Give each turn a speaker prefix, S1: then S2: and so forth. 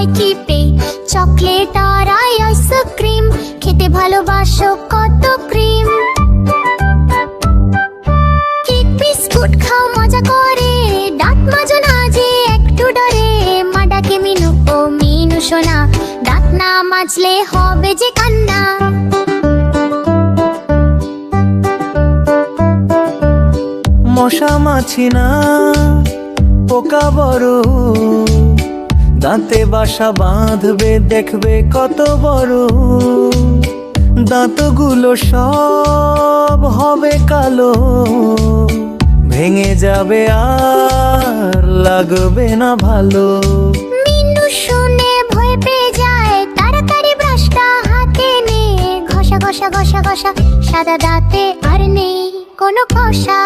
S1: হয় কিপে? চকলেট আর আইসক্রিম, খেতে ভালোবাসো কত ক্রিম? কেক, বিস্কুট খাও, মজা করে। দাঁত মাজো না যে একটু ডরে। মা ডাকে, মিনু, ও মিনু, সোনা। দাঁত না মাজলে হবে যে কান্না।
S2: মশা মাছি না, পোকা বড়। দাঁতে বাসা বাঁধবে, দেখবে কত বড়। দাঁতগুলো সব হবে কালো। ভেঙে যাবে আর লাগবে না ভালো।
S1: মিনু শুনে ভয় পেয়ে যায়, তাড়াতাড়ি ব্রাশটা হাতে নে ঘষা ঘষা ঘষা ঘষা, সাদা দাঁতে আর নেই কোনো কষা